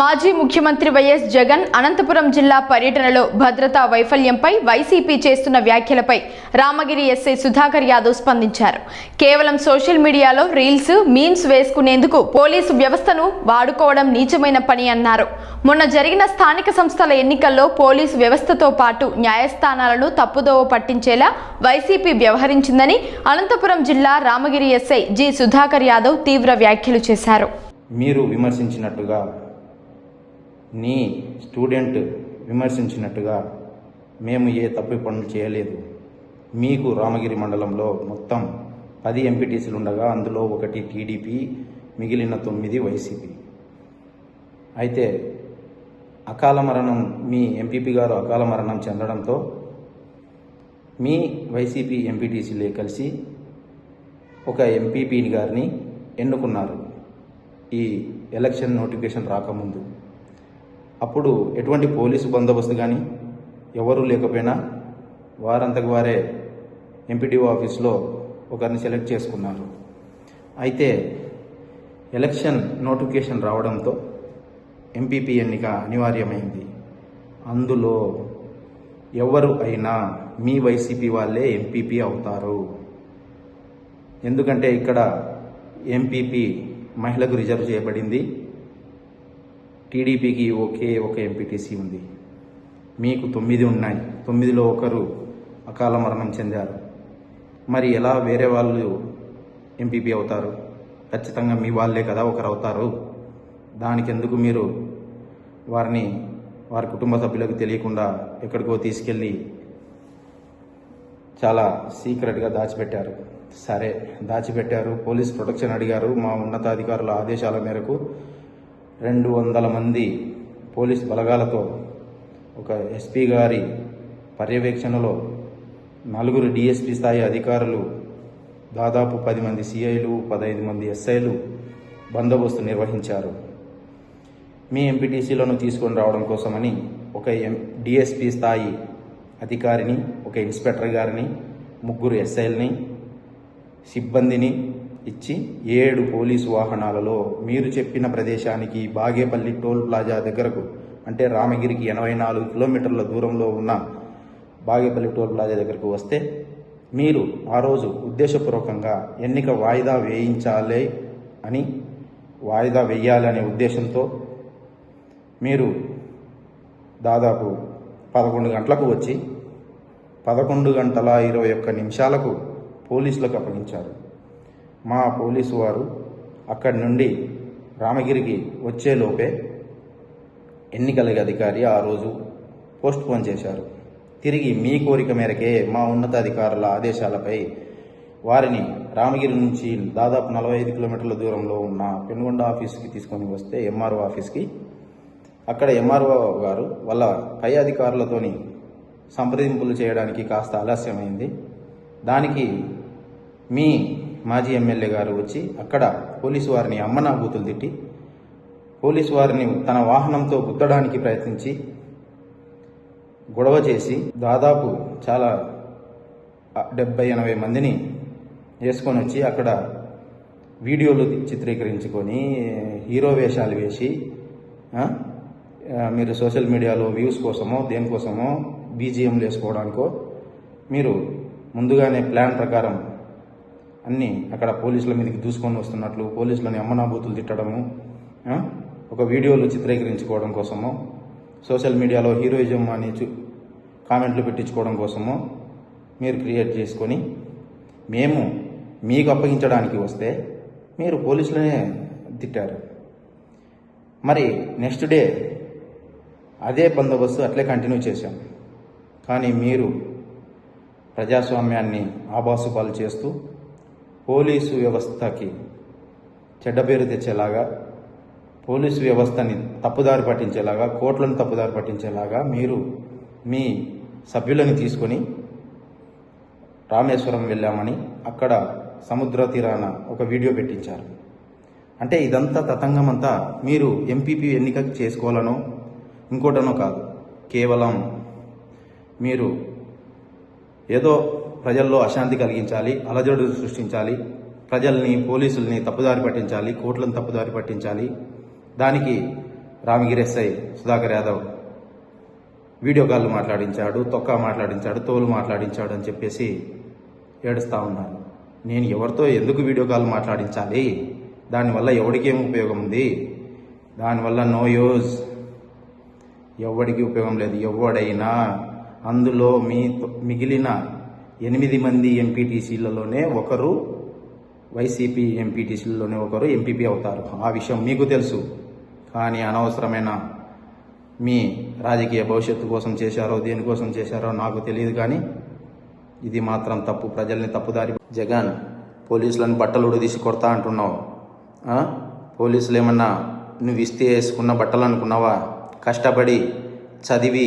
మాజీ ముఖ్యమంత్రి వైఎస్ జగన్ అనంతపురం జిల్లా పర్యటనలో భద్రతా వైఫల్యంపై వైసీపీ చేస్తున్న వ్యాఖ్యలపై రామగిరి ఎస్ఐ సుధాకర్ యాదవ్ స్పందించారు. కేవలం సోషల్ మీడియాలో రీల్స్ మీమ్స్ వేసుకునేందుకు పోలీసు వ్యవస్థను వాడుకోవడం నీచమైన పని అన్నారు. మొన్న జరిగిన స్థానిక సంస్థల ఎన్నికల్లో పోలీసు వ్యవస్థతో పాటు న్యాయస్థానాలను తప్పుదోవ పట్టించేలా వైసీపీ వ్యవహరించిందని అనంతపురం జిల్లా రామగిరి ఎస్ఐ జి సుధాకర్ యాదవ్ తీవ్ర వ్యాఖ్యలు చేశారు. మీరు విమర్శించినట్టుగా నీ స్టూడెంట్ విమర్శించినట్టుగా మేము ఏ తప్పు పనులు చేయలేదు. మీకు రామగిరి మండలంలో మొత్తం పది ఎంపీటీసీలు ఉండగా అందులో ఒకటి టీడీపీ మిగిలిన తొమ్మిది వైసీపీ. అయితే అకాల మరణం మీ ఎంపీపీ గారు అకాల మరణం చెందడంతో మీ వైసీపీ ఎంపీటీసీలే కలిసి ఒక ఎంపీపీని గారిని ఎన్నుకున్నారు. ఈ ఎలక్షన్ నోటిఫికేషన్ రాకముందు. అప్పుడు ఎటువంటి పోలీసు బందోబస్తు కానీ ఎవరూ లేకపోయినా వారంతకు వారే ఎంపీడీఓ ఆఫీస్లో ఒకరిని సెలెక్ట్ చేసుకున్నారు. అయితే ఎలక్షన్ నోటిఫికేషన్ రావడంతో ఎంపీపీ ఎన్నిక అనివార్యమైంది. అందులో ఎవరు అయినా మీ వైసీపీ వాళ్ళే ఎంపీపీ అవుతారు. ఎందుకంటే ఇక్కడ ఎంపీపీ మహిళకు రిజర్వ్ చేయబడింది. టీడీపీకి ఒకే ఒక ఎంపీటీసీ ఉంది. మీకు తొమ్మిది ఉన్నాయి. తొమ్మిదిలో ఒకరు అకాల మరణం చెందారు. మరి ఎలా వేరే వాళ్ళు ఎంపీపీ అవుతారు? ఖచ్చితంగా మీ వాళ్ళే కదా ఒకరు అవుతారు. దానికి ఎందుకు మీరు వారిని వారి కుటుంబ సభ్యులకు తెలియకుండా ఎక్కడికో తీసుకెళ్ళి చాలా సీక్రెట్గా దాచిపెట్టారు. సరే దాచిపెట్టారు. పోలీస్ ప్రొటెక్షన్ అడిగారు మా ఉన్నతాధికారుల ఆదేశాల మేరకు. రెండు వందల మంది పోలీస్ బలగాలతో ఒక ఎస్పీ గారి పర్యవేక్షణలో నలుగురు డిఎస్పీ స్థాయి అధికారులు దాదాపు పది మంది సిఐలు పదహైదు మంది ఎస్ఐలు బందోబస్తు నిర్వహించారు. మీ ఎంపీటీసీలను తీసుకొని రావడం కోసమని ఒక ఎం డిఎస్పీ స్థాయి అధికారిని ఒక ఇన్స్పెక్టర్ గారిని ముగ్గురు ఎస్ఐల్ని సిబ్బందిని ఇచ్చి ఏడు పోలీసు వాహనాలలో మీరు చెప్పిన ప్రదేశానికి బాగేపల్లి టోల్ ప్లాజా దగ్గరకు అంటే రామగిరికి ఎనభై నాలుగు కిలోమీటర్ల దూరంలో ఉన్న బాగేపల్లి టోల్ ప్లాజా దగ్గరకు వస్తే మీరు ఆ రోజు ఉద్దేశపూర్వకంగా ఎన్నిక వాయిదా వేయించాలి అని వాయిదా వేయాలనే ఉద్దేశంతో మీరు దాదాపు పదకొండు గంటలకు వచ్చి పదకొండు గంటల ఇరవై ఒక్క నిమిషాలకు పోలీసులకు అప్పగించారు. మా పోలీసు వారు అక్కడి నుండి రామగిరికి వచ్చేలోపే ఎన్నికల అధికారి ఆ రోజు పోస్ట్ పోన్ చేశారు. తిరిగి మీ కోరిక మేరకే మా ఉన్నతాధికారుల ఆదేశాలపై వారిని రామగిరి నుంచి దాదాపు నలభై ఐదు కిలోమీటర్ల దూరంలో ఉన్న పెనుగొండ ఆఫీస్కి తీసుకొని వస్తే ఎంఆర్ఓ ఆఫీస్కి అక్కడ ఎంఆర్ఓ గారు వాళ్ళ పై అధికారులతోని సంప్రదింపులు చేయడానికి కాస్త ఆలస్యమైంది. దానికి మీ మాజీ ఎమ్మెల్యే గారు వచ్చి అక్కడ పోలీసు వారిని అమ్మనాబూతులు తిట్టి పోలీసు వారిని తన వాహనంతో గుద్దడానికి ప్రయత్నించి గొడవ చేసి దాదాపు చాలా డెబ్బై ఎనభై మందిని వేసుకొని వచ్చి అక్కడ వీడియోలు చిత్రీకరించుకొని హీరో వేషాలు వేసి మీరు సోషల్ మీడియాలో వ్యూస్ కోసమో దేనికోసమో బీజిఎంలు వేసుకోవడానికో మీరు ముందుగానే ప్లాన్ ప్రకారం అన్నీ అక్కడ పోలీసుల మీదకి దూసుకొని వస్తున్నట్లు పోలీసులని అమ్మనాబూతులు తిట్టడము ఒక వీడియోలు చిత్రీకరించుకోవడం కోసమో సోషల్ మీడియాలో హీరోయిజం అని కామెంట్లు పెట్టించుకోవడం కోసమో మీరు క్రియేట్ చేసుకొని మేము మీకు అప్పగించడానికి వస్తే మీరు పోలీసులనే తిట్టారు. మరి నెక్స్ట్ డే అదే బందోబస్తు అట్లే కంటిన్యూ చేశాం. కానీ మీరు ప్రజాస్వామ్యాన్ని ఆభాసుపాలు చేస్తూ పోలీసు వ్యవస్థకి చెడ్డ పేరు తెచ్చేలాగా పోలీసు వ్యవస్థని తప్పుదారి పట్టించేలాగా కోర్టులను తప్పుదారి పట్టించేలాగా మీరు మీ సభ్యులను తీసుకొని రామేశ్వరం వెళ్ళామని అక్కడ సముద్ర తీరాన ఒక వీడియో పెట్టించారు. అంటే ఇదంతా తతంగమంతా మీరు ఎంపీపీ ఎన్నిక చేసుకోవాలనో ఇంకోటనో కాదు. కేవలం మీరు ఏదో ప్రజల్లో అశాంతి కలిగించాలి అలజడు సృష్టించాలి ప్రజల్ని పోలీసుల్ని తప్పుదారి పట్టించాలి కోట్లను తప్పుదారి పట్టించాలి. దానికి Ramagiri SI Sudhakar Yadav video call మాట్లాడించాడు తొక్క మాట్లాడించాడు తోలు మాట్లాడించాడు అని చెప్పేసి ఏడుస్తూ ఉన్నాను నేను ఎవరితో ఎందుకు వీడియో కాల్ మాట్లాడించాలి? దానివల్ల ఎవడికేం ఉపయోగం ఉంది? దానివల్ల నో యూజ్. ఎవడికి ఉపయోగం లేదు? ఎవడైనా. అందులో మీ మిగిలిన ఎనిమిది మంది ఎంపీటీసీలలోనే ఒకరు వైసీపీ ఎంపీటీసీలలోనే ఒకరు ఎంపీపీ అవుతారు. ఆ విషయం మీకు తెలుసు. కానీ అనవసరమైన మీ రాజకీయ భవిష్యత్తు కోసం చేశారో దేనికోసం చేశారో నాకు తెలియదు కానీ ఇది మాత్రం తప్పు. ప్రజల్ని తప్పుదారి జగన్ పోలీసులను బట్టలు ఉడదీసి కొడతా అంటున్నావు. పోలీసులు ఏమన్నా నువ్వు ఇస్తే వేసుకున్న బట్టలు అనుకున్నావా? కష్టపడి చదివి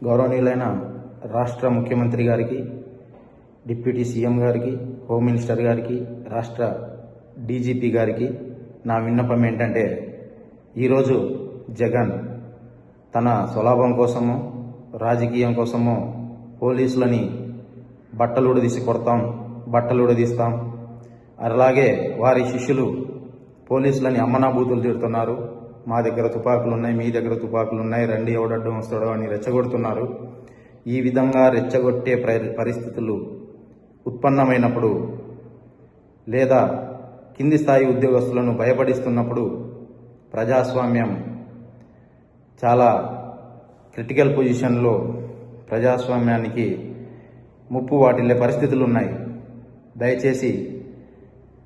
గౌరవనీయులైన రాష్ట్ర ముఖ్యమంత్రి గారికి డిప్యూటీ సీఎం గారికి హోమ్ మినిస్టర్ గారికి రాష్ట్ర డీజీపీ గారికి నా విన్నపం ఏంటంటే ఈరోజు జగన్ తన స్వలాభం కోసము రాజకీయం కోసము పోలీసులని బట్టలు ఉడదీసి కొడతాం బట్టలు ఉడదీస్తాం అలాగే వారి శిష్యులు పోలీసులని అమ్మనాభూతులు తిడుతున్నారు మా దగ్గర తుపాకులు ఉన్నాయి మీ దగ్గర తుపాకులు ఉన్నాయి రండి ఎవడడ్డం వస్తాడో అని రెచ్చగొడుతున్నారు. ఈ విధంగా రెచ్చగొట్టే ప్ర- పరిస్థితులు ఉత్పన్నమైనప్పుడు లేదా కింది స్థాయి ఉద్యోగస్తులను భయపడిస్తున్నప్పుడు ప్రజాస్వామ్యం చాలా క్రిటికల్ పొజిషన్లో ప్రజాస్వామ్యానికి ముప్పు వాటిల్లే పరిస్థితులు ఉన్నాయి దయచేసి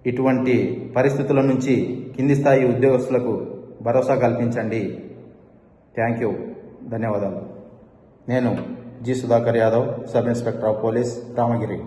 ఇటువంటి పరిస్థితుల నుంచి కింది స్థాయి ఉద్యోగస్తులకు భరోసా కల్పించండి. థ్యాంక్ యూ ధన్యవాదాలు. నేను G Sudhakar Yadav sub inspector of police Ramagiri.